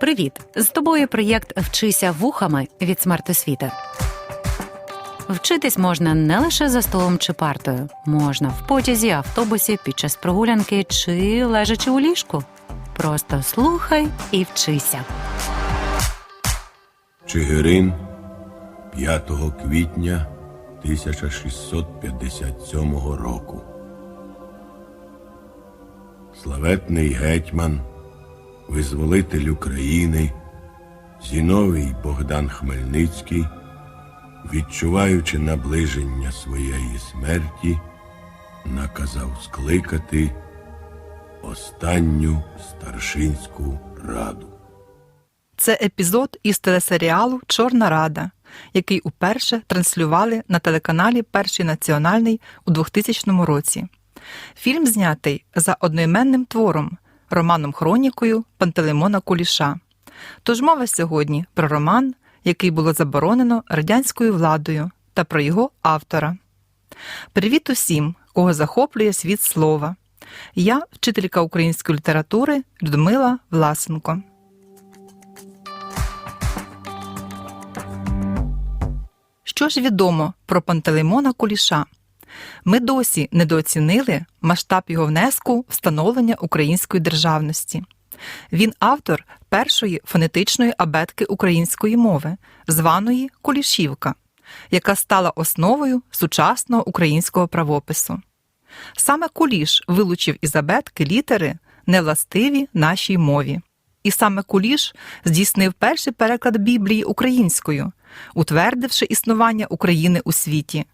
Привіт! З тобою проєкт Вчися вухами від смертосвіти. Вчитись можна не лише за столом чи партою, можна в потязі, автобусі, під час прогулянки чи лежачи у ліжку. Просто слухай і вчися. Чигирин 5 квітня 1657 року. Славетний гетьман, визволитель України, Зіновій Богдан Хмельницький, відчуваючи наближення своєї смерті, наказав скликати останню старшинську раду. Це епізод із телесеріалу Чорна Рада, який уперше транслювали на телеканалі Перший національний у 2000 році. Фільм знятий за одноіменним твором, романом Хронікою Пантелеймона Куліша. Тож мова сьогодні про роман, який було заборонено радянською владою, та про його автора. Привіт усім, кого захоплює світ слова. Я, вчителька української літератури Людмила Власенко. Що ж відомо про Пантелеймона Куліша? Ми досі недооцінили масштаб його внеску в становлення української державності. Він автор першої фонетичної абетки української мови, званої Кулішівка, яка стала основою сучасного українського правопису. Саме Куліш вилучив із абетки літери, невластиві нашій мові. І саме Куліш здійснив перший переклад Біблії українською, утвердивши існування України у світі.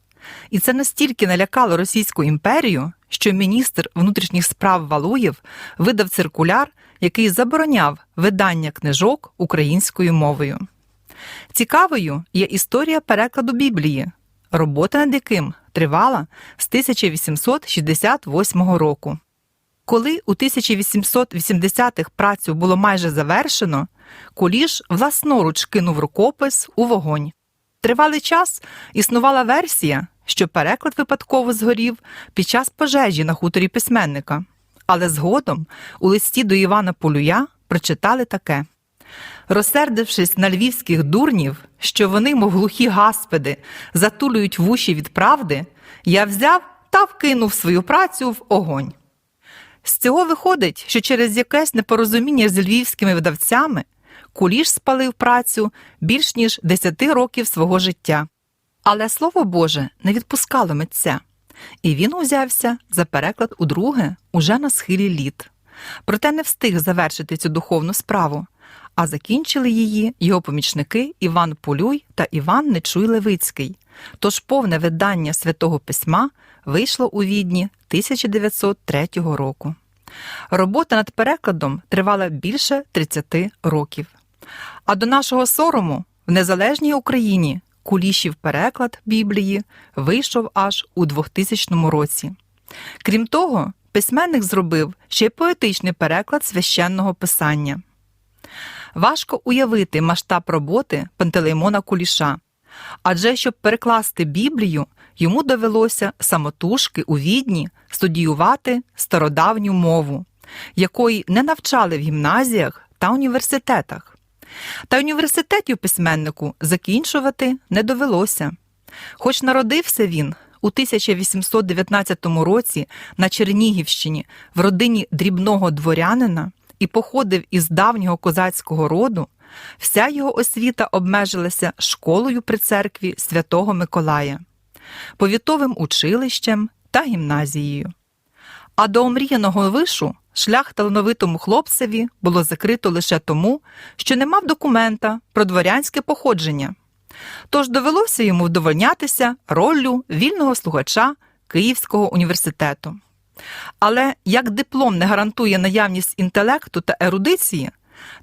І це настільки налякало Російську імперію, що міністр внутрішніх справ Валуєв видав циркуляр, який забороняв видання книжок українською мовою. Цікавою є історія перекладу Біблії, робота над яким тривала з 1868 року. Коли у 1880-х працю було майже завершено, Куліш власноруч кинув рукопис у вогонь. Тривалий час існувала версія, що переклад випадково згорів під час пожежі на хуторі письменника. Але згодом у листі до Івана Полюя прочитали таке. Розсердившись на львівських дурнів, що вони, мов глухі гаспеди, затулюють вуші від правди, я взяв та вкинув свою працю в огонь. З цього виходить, що через якесь непорозуміння з львівськими видавцями Куліш спалив працю більш ніж 10 років свого життя. Але слово Боже не відпускало митця, і він узявся за переклад удруге уже на схилі літ. Проте не встиг завершити цю духовну справу, а закінчили її його помічники Іван Полюй та Іван Нечуй Левицький. Тож повне видання святого письма вийшло у відні 1903 року. Робота над перекладом тривала більше 30 років. А до нашого сорому в незалежній Україні Кулішів переклад Біблії вийшов аж у 2000 році. Крім того, письменник зробив ще й поетичний переклад священного писання. Важко уявити масштаб роботи Пантелеймона Куліша, адже щоб перекласти Біблію, йому довелося самотужки у відні студіювати стародавню мову, якої не навчали в гімназіях та університетах. Та університетів письменнику закінчувати не довелося. Хоч народився він у 1819 році на Чернігівщині в родині дрібного дворянина і походив із давнього козацького роду, вся його освіта обмежилася школою при церкві Святого Миколая, повітовим училищем та гімназією. А до омріяного вишу шлях талановитому хлопцеві було закрито лише тому, що не мав документа про дворянське походження. Тож довелося йому вдовольнятися роллю вільного слухача Київського університету. Але як диплом не гарантує наявність інтелекту та ерудиції,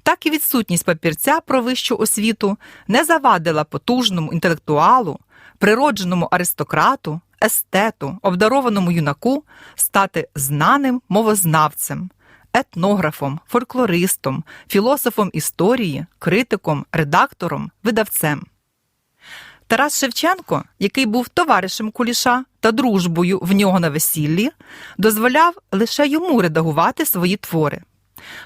так і відсутність папірця про вищу освіту не завадила потужному інтелектуалу, природженому аристократу, естету, обдарованому юнаку стати знаним мовознавцем, етнографом, фольклористом, філософом історії, критиком, редактором, видавцем. Тарас Шевченко, який був товаришем Куліша та дружбою в нього на весіллі, дозволяв лише йому редагувати свої твори.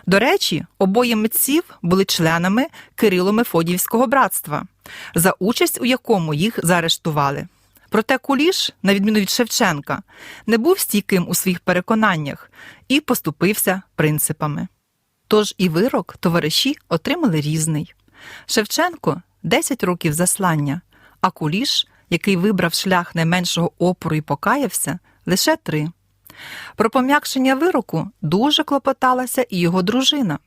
До речі, обоє митців були членами Кирило-Мефодіївського братства, за участь у якому їх заарештували. Проте Куліш, на відміну від Шевченка, не був стійким у своїх переконаннях і поступився принципами. Тож і вирок товариші отримали різний. Шевченко 10 років заслання, а Куліш, який вибрав шлях найменшого опору і покаявся, лише три. Про пом'якшення вироку дуже клопоталася і його дружина,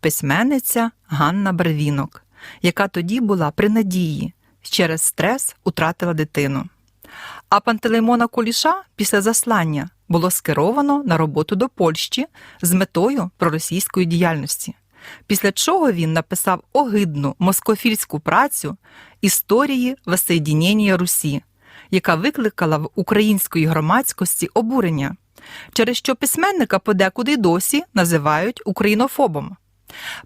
письменниця Ганна Барвінок, яка тоді була при надії, через стрес утратила дитину. А Пантелеймона Куліша після заслання було скеровано на роботу до Польщі з метою проросійської діяльності, після чого він написав огидну москофільську працю історії воссоєдінення Русі, яка викликала в української громадськості обурення, через що письменника подекуди досі називають українофобом.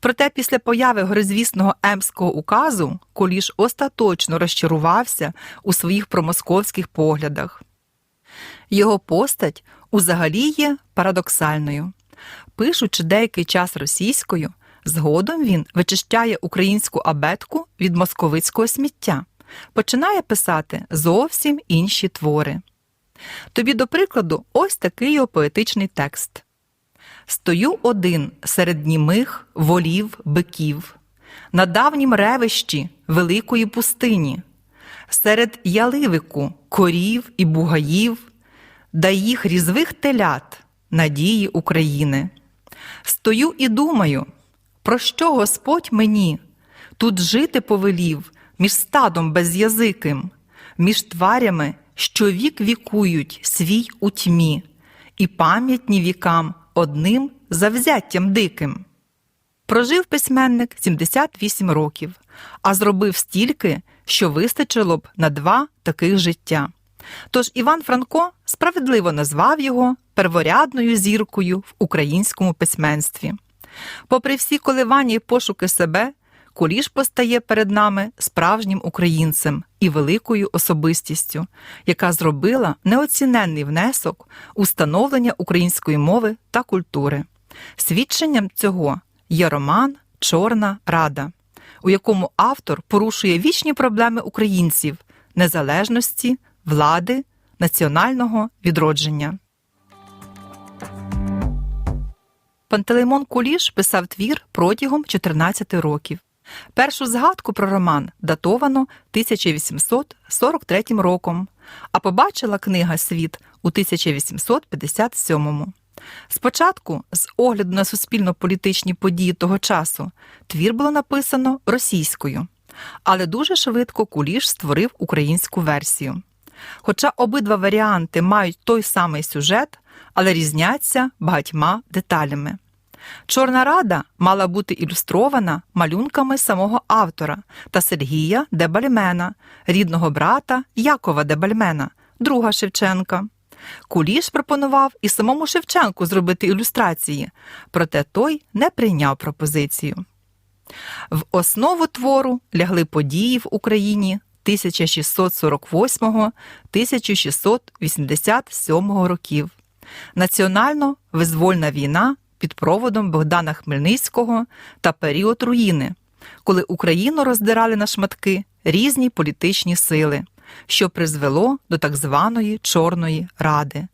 Проте після появи горизвісного Емського указу Куліш остаточно розчарувався у своїх промосковських поглядах. Його постать узагалі є парадоксальною. Пишучи деякий час російською, згодом він вичищає українську абетку від московицького сміття, починає писати зовсім інші твори. Тобі, до прикладу, ось такий його поетичний текст. Стою один серед німих волів биків, на давнім ревищі великої пустині, серед яливику корів і бугаїв, да їх різвих телят надії України. Стою і думаю, про що Господь мені? Тут жити повелів між стадом безязиким, між тварями, що вік вікують свій у тьмі, і пам'ятні вікам одним завзяттям диким. Прожив письменник 78 років, а зробив стільки, що вистачило б на два таких життя. Тож Іван Франко справедливо назвав його перворядною зіркою в українському письменстві. Попри всі коливання і пошуки себе, Куліш постає перед нами справжнім українцем і великою особистістю, яка зробила неоціненний внесок у становлення української мови та культури. Свідченням цього є роман Чорна Рада, у якому автор порушує вічні проблеми українців незалежності, влади, національного відродження. Пантелеймон Куліш писав твір протягом 14 років. Першу згадку про роман датовано 1843 роком, а побачила книга світ у 1857. Спочатку, з огляду на суспільно-політичні події того часу, твір було написано російською, але дуже швидко Куліш створив українську версію. Хоча обидва варіанти мають той самий сюжет, але різняться багатьма деталями. Чорна рада мала бути ілюстрована малюнками самого автора та Сергія Дебальмена, рідного брата Якова Дебальмена, друга Шевченка. Куліш пропонував і самому Шевченку зробити ілюстрації, проте той не прийняв пропозицію. В основу твору лягли події в Україні 1648-1687 років. Національно-визвольна війна під проводом Богдана Хмельницького та період руїни, коли Україну роздирали на шматки різні політичні сили, що призвело до так званої Чорної Ради,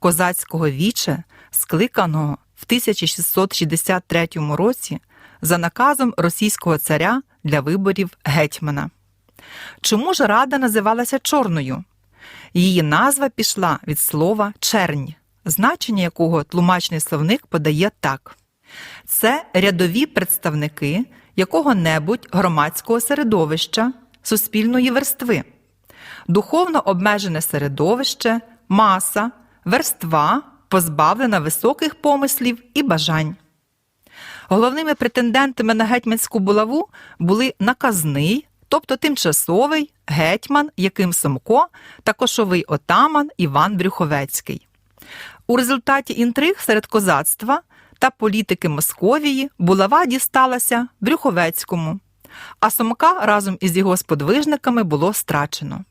козацького віче, скликаного в 1663 році за наказом російського царя для виборів гетьмана. Чому ж рада називалася Чорною? Її назва пішла від слова чернь, значення якого тлумачний словник подає так: це рядові представники якого-небудь громадського середовища, суспільної верстви, духовно обмежене середовище, маса, верства, позбавлена високих помислів і бажань. Головними претендентами на гетьманську булаву були наказний, тобто тимчасовий гетьман Яким Самко та кошовий отаман Іван Брюховецький. У результаті інтриг серед козацтва та політики Московії булава дісталася Брюховецькому, а Самка разом із його сподвижниками було страчено.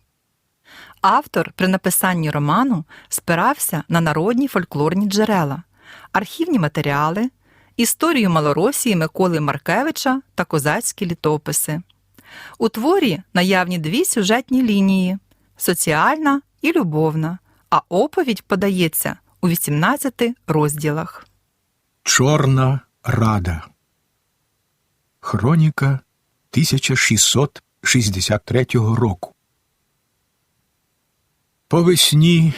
Автор при написанні роману спирався на народні фольклорні джерела, архівні матеріали, історію Малоросії Миколи Маркевича та козацькі літописи. У творі наявні дві сюжетні лінії соціальна і любовна, а оповідь подається у 18 розділах. Чорна Рада. Хроніка 1663 року. По весні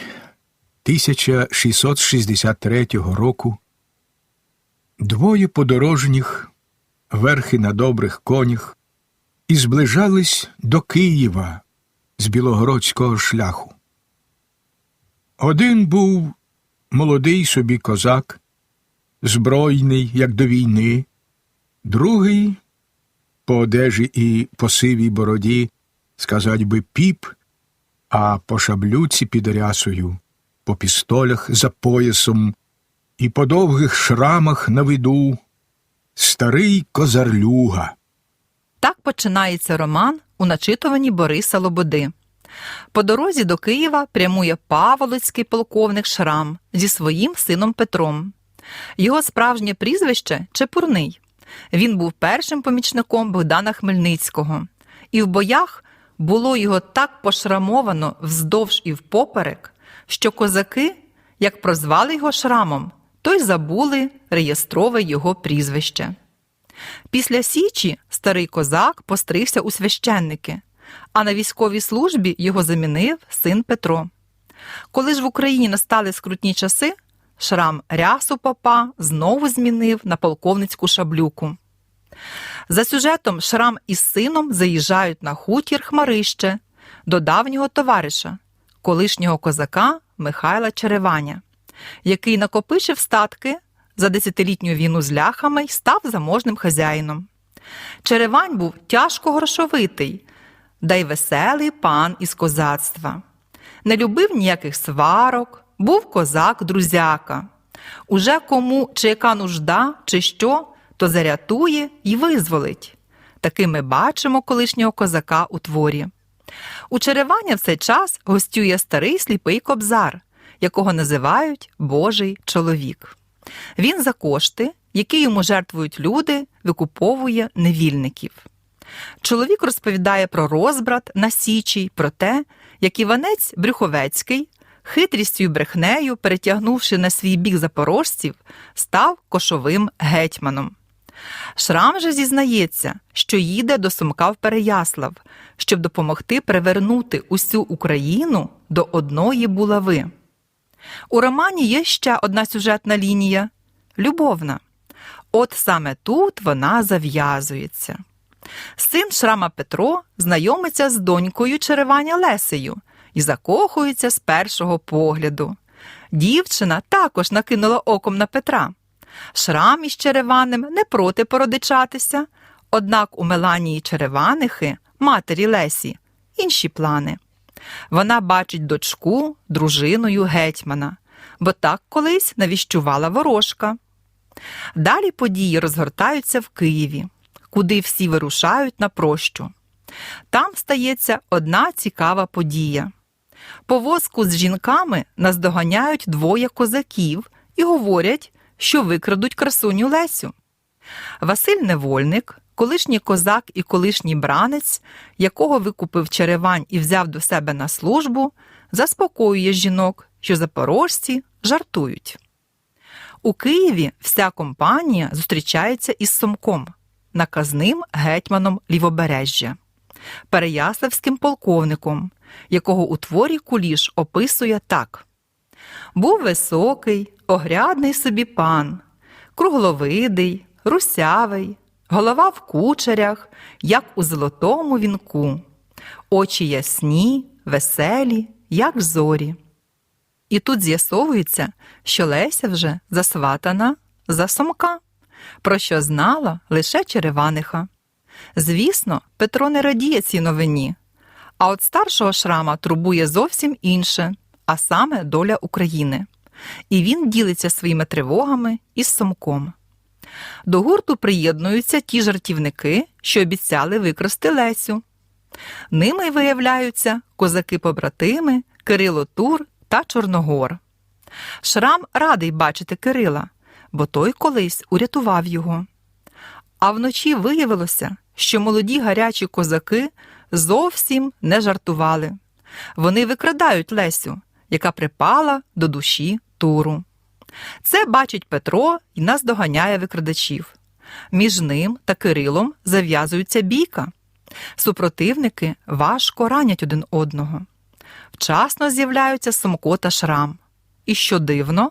1663 року двоє подорожніх, верхи на добрих конях, і зближались до Києва з білогородського шляху. Один був молодий собі козак, збройний, як до війни, другий по одежі і по сивій бороді, сказать би, піп, а по шаблюці під рясою, по пістолях за поясом і по довгих шрамах на виду, старий козарлюга. Так починається роман у начитуванні Бориса Лободи. По дорозі до Києва прямує паволоцький полковник Шрам зі своїм сином Петром. Його справжнє прізвище Чепурний. Він був першим помічником Богдана Хмельницького, і в боях було його так пошрамовано вздовж і впоперек, що козаки, як прозвали його шрамом, то й забули реєстрове його прізвище. Після Січі старий козак постригся у священники, а на військовій службі його замінив син Петро. Коли ж в Україні настали скрутні часи, шрам рясу попа знову змінив на полковницьку шаблюку. За сюжетом Шрам із сином заїжджають на хутір Хмарище до давнього товариша, колишнього козака Михайла Череваня, який накопичив статки за десятилітню війну з ляхами й став заможним хазяїном. Черевань був тяжко грошовитий, да й веселий пан із козацтва. Не любив ніяких сварок, був козак друзяка. Уже кому чи яка нужда, чи що, то зарятує й визволить. Таки ми бачимо колишнього козака у творі. У Череваня в цей час гостює старий сліпий кобзар, якого називають Божий чоловік. Він за кошти, які йому жертвують люди, викуповує невільників. Чоловік розповідає про розбрат на Січі, про те, як Іванець Брюховецький, хитрістю й брехнею, перетягнувши на свій бік запорожців, став кошовим гетьманом. Шрам же зізнається, що їде до Сумка в Переяслав, щоб допомогти привернути усю Україну до одної булави. У романі є ще одна сюжетна лінія любовна. От саме тут вона зав'язується. Син Шрама Петро знайомиться з донькою Череваня Лесею і закохується з першого погляду. Дівчина також накинула оком на Петра. Шрам із Череванем не проти породичатися, однак у Меланії Череванихи, матері Лесі, інші плани. Вона бачить дочку дружиною гетьмана, бо так колись навіщувала ворожка. Далі події розгортаються в Києві, куди всі вирушають на прощу. Там стається одна цікава подія. Повозку з жінками наздоганяють двоє козаків і говорять, що викрадуть красуню Лесю. Василь Невольник, колишній козак і колишній бранець, якого викупив Черевань і взяв до себе на службу, заспокоює жінок, що запорожці жартують. У Києві вся компанія зустрічається із Сомком, наказним гетьманом Лівобережжя, переяславським полковником, якого у творі Куліш описує так: був високий, огрядний собі пан, кругловидий, русявий, голова в кучерях, як у золотому вінку, очі ясні, веселі, як зорі. І тут з'ясовується, що Леся вже засватана за Сомка, про що знала лише Череваниха. Звісно, Петро не радіє цій новині, а от старшого шрама турбує зовсім інше, а саме доля України. І він ділиться своїми тривогами із Сомком. До гурту приєднуються ті жартівники, що обіцяли викрасти Лесю. Ними виявляються козаки-побратими Кирило Тур та Чорногор. Шрам радий бачити Кирила, бо той колись урятував його. А вночі виявилося, що молоді гарячі козаки зовсім не жартували. Вони викрадають Лесю, яка припала до душі туру. Це бачить Петро і наздоганяє викрадачів. Між ним та Кирилом зав'язується бійка. Супротивники важко ранять один одного. Вчасно з'являються Сомко та Шрам. І що дивно,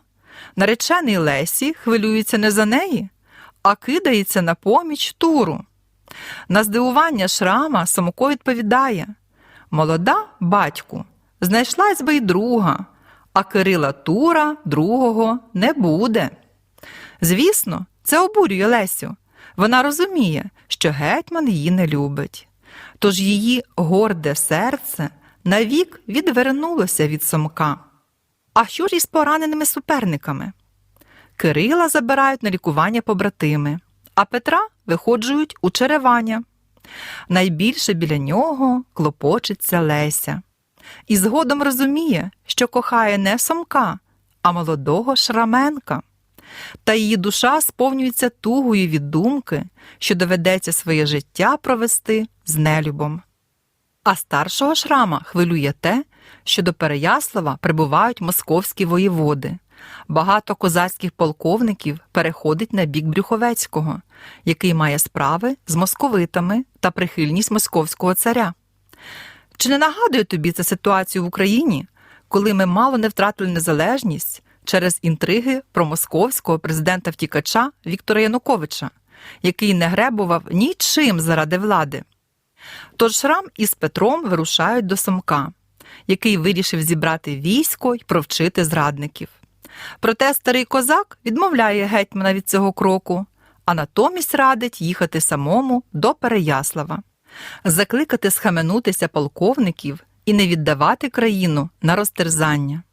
наречений Лесі хвилюється не за неї, а кидається на поміч туру. На здивування Шрама Сомко відповідає: Молода, батьку, знайшлась би й друга, а Кирила Тура другого не буде. Звісно, це обурює Лесю. Вона розуміє, що гетьман її не любить. Тож її горде серце навік відвернулося від Сомка. А що ж із пораненими суперниками? Кирила забирають на лікування побратими, а Петра виходжують у черевання. Найбільше біля нього клопочеться Леся. І згодом розуміє, що кохає не Сомка, а молодого Шраменка. Та її душа сповнюється тугою від думки, що доведеться своє життя провести з нелюбом. А старшого шрама хвилює те, що до Переяслава прибувають московські воєводи. Багато козацьких полковників переходить на бік Брюховецького, який має справи з московитами та прихильність московського царя. Чи не нагадує тобі ця ситуацію в Україні, коли ми мало не втратили незалежність через інтриги про московського президента втікача Віктора Януковича, який не гребував нічим заради влади? Тож Шрам із Петром вирушають до Сомка, який вирішив зібрати військо й провчити зрадників. Проте старий козак відмовляє гетьмана від цього кроку, а натомість радить їхати самому до Переяслава, закликати схаменутися полковників і не віддавати країну на розтерзання.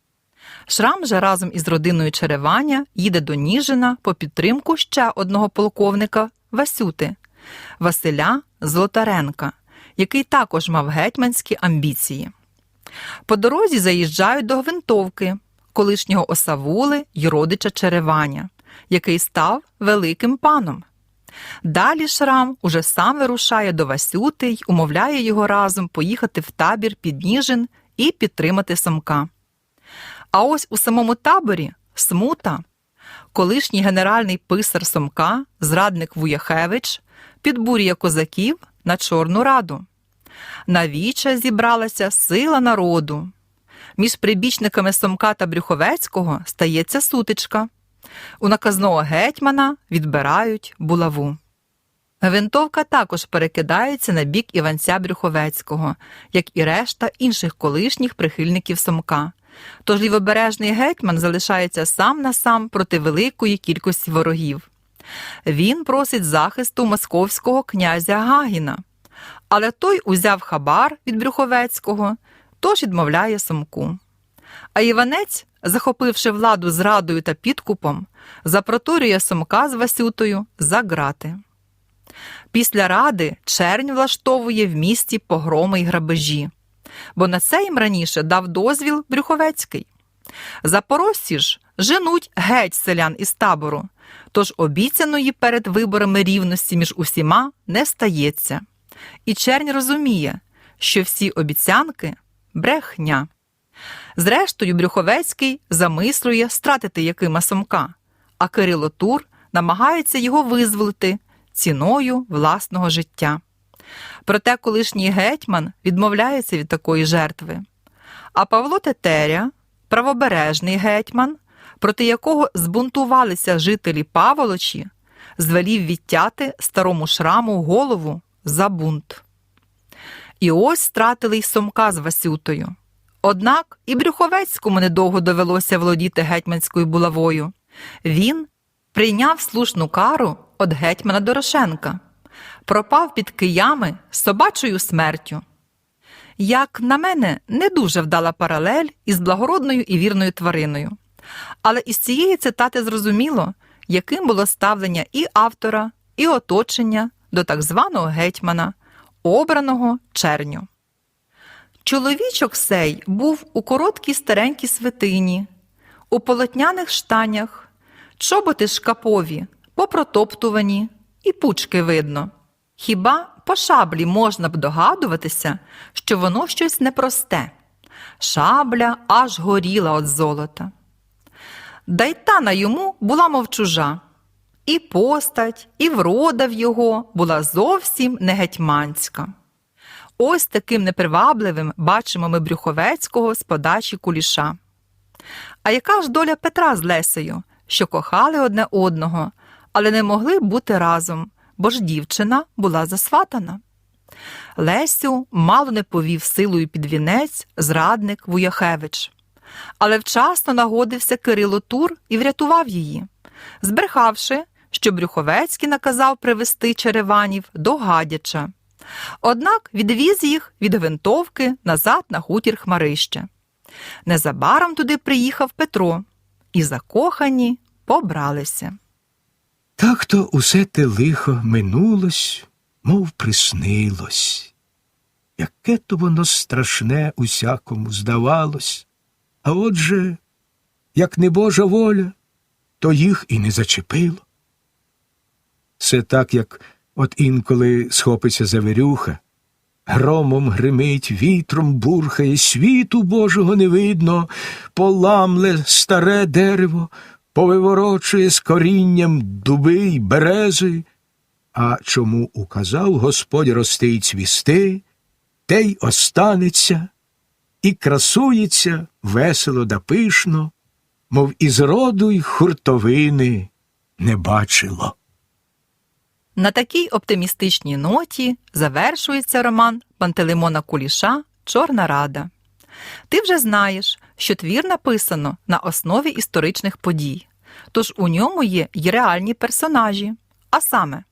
Шрам же разом із родиною Череваня їде до Ніжина по підтримку ще одного полковника Васюти Василя Золотаренка, який також мав гетьманські амбіції. По дорозі заїжджають до Гвинтовки, колишнього осавули й родича Череваня, який став великим паном. Далі Шрам уже сам вирушає до Васюти й умовляє його разом поїхати в табір під Ніжин і підтримати Самка. А ось у самому таборі смута, колишній генеральний писар Сомка, зрадник Вуяхевич, підбурює козаків на Чорну Раду. На віча зібралася сила народу. Між прибічниками Сомка та Брюховецького стається сутичка. У наказного гетьмана відбирають булаву. Гвинтовка також перекидається на бік Іванця Брюховецького, як і решта інших колишніх прихильників Сомка. Тож лівобережний гетьман залишається сам на сам проти великої кількості ворогів. Він просить захисту московського князя Гагіна, але той узяв хабар від Брюховецького, тож відмовляє Сомку. А Іванець, захопивши владу зрадою та підкупом, запроторює Сомка з Васютою за грати. Після ради чернь влаштовує в місті погроми й грабежі, бо на це їм раніше дав дозвіл Брюховецький. Запорожці ж женуть геть селян із табору, тож обіцяної перед виборами рівності між усіма не стається. І чернь розуміє, що всі обіцянки брехня. Зрештою, Брюховецький замислює стратити Якима Сомка, а Кирило Тур намагається його визволити ціною власного життя. Проте колишній гетьман відмовляється від такої жертви. А Павло Тетеря, правобережний гетьман, проти якого збунтувалися жителі Паволочі, звелів відтяти старому шраму голову за бунт. І ось стратили й Сомка з Васютою. Однак і Брюховецькому недовго довелося володіти гетьманською булавою. Він прийняв слушну кару від гетьмана Дорошенка, пропав під киями собачою смертю. Як на мене, не дуже вдала паралель із благородною і вірною твариною. Але із цієї цитати зрозуміло, яким було ставлення і автора, і оточення до так званого гетьмана, обраного черню. Чоловічок сей був у короткій старенькій свитині, у полотняних штанях, Чоботи шкапові, попротоптувані, і пучки видно. Хіба по шаблі можна б догадуватися, що воно щось непросте? Шабля аж горіла від золота. Дайтана йому була мов чужа, і постать, і врода в його була зовсім не гетьманська. Ось таким непривабливим бачимо ми Брюховецького з подачі куліша. А яка ж доля Петра з Лесею, що кохали одне одного, але не могли бути разом, бо ж дівчина була засватана. Лесю мало не повів силою під вінець зрадник Вуяхевич. Але вчасно нагодився Кирило Тур і врятував її, збрехавши, що Брюховецький наказав привезти череванів до Гадяча. Однак відвіз їх від гвинтовки назад на хутір Хмарище. Незабаром туди приїхав Петро, і закохані побралися. Так то усе те лихо минулось, мов приснилось. Яке то воно страшне усякому здавалось. А отже, як не Божа воля, то їх і не зачепило. Все так, як от інколи схопиться завірюха, громом гримить, вітром бурхає, світу Божого не видно, поламле старе дерево, повиворочує з корінням дуби й берези. А чому указав Господь рости й цвісти, те й останеться, і красується весело да пишно, мов із роду й хуртовини не бачило. На такій оптимістичній ноті завершується роман Пантелеймона Куліша Чорна Рада. Ти вже знаєш, що твір написано на основі історичних подій, тож у ньому є й реальні персонажі, а саме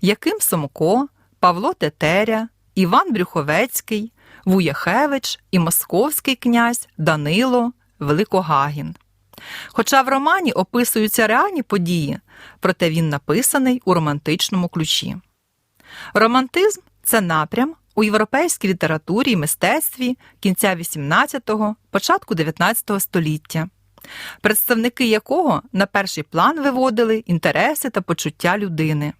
Яким Сомко, Павло Тетеря, Іван Брюховецький, Вуяхевич і московський князь Данило Великогагін. Хоча в романі описуються реальні події, проте він написаний у романтичному ключі. Романтизм це напрям у європейській літературі і мистецтві кінця XVIII – початку XIX століття, представники якого на перший план виводили інтереси та почуття людини,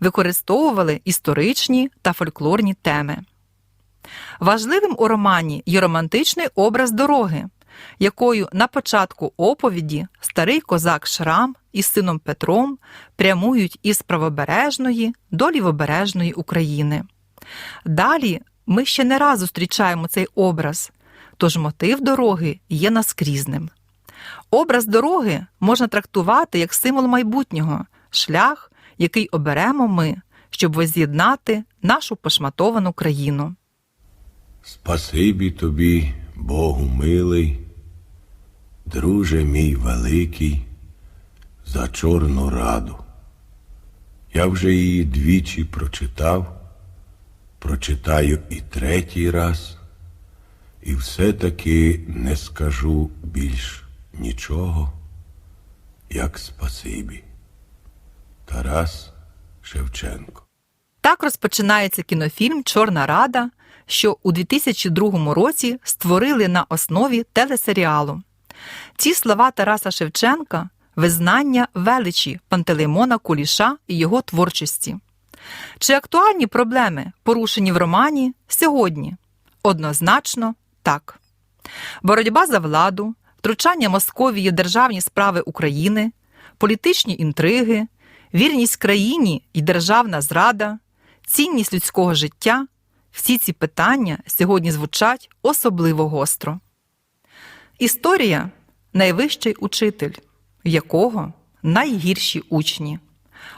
використовували історичні та фольклорні теми. Важливим у романі є романтичний образ дороги, якою на початку оповіді старий козак Шрам із сином Петром прямують із правобережної до лівобережної України. Далі ми ще не раз зустрічаємо цей образ, тож мотив дороги є наскрізним. Образ дороги можна трактувати як символ майбутнього, шлях, який оберемо ми, щоб воз'єднати нашу пошматовану країну. Спасибі тобі, Богу милий, друже мій великий, за Чорну раду. Я вже її двічі прочитав, прочитаю і третій раз, і все-таки не скажу більш нічого, як спасибі. Тарас Шевченко Так розпочинається кінофільм Чорна Рада, що у 2002 році створили на основі телесеріалу. Ці слова Тараса Шевченка визнання величі Пантелеймона Куліша і його творчості. Чи актуальні проблеми, порушені в романі, сьогодні? Однозначно так. Боротьба за владу, втручання Московії в державні справи України, політичні інтриги, вірність країні і державна зрада, цінність людського життя всі ці питання сьогодні звучать особливо гостро. Історія найвищий учитель, якого найгірші учні,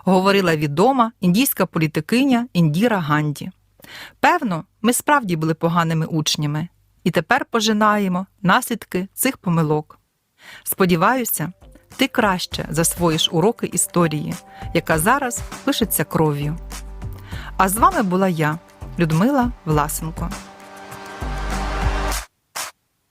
говорила відома індійська політикиня Індіра Ганді. Певно, ми справді були поганими учнями і тепер пожинаємо наслідки цих помилок. Сподіваюся, ти краще засвоїш уроки історії, яка зараз пишеться кров'ю. А з вами була я, Людмила Власенко.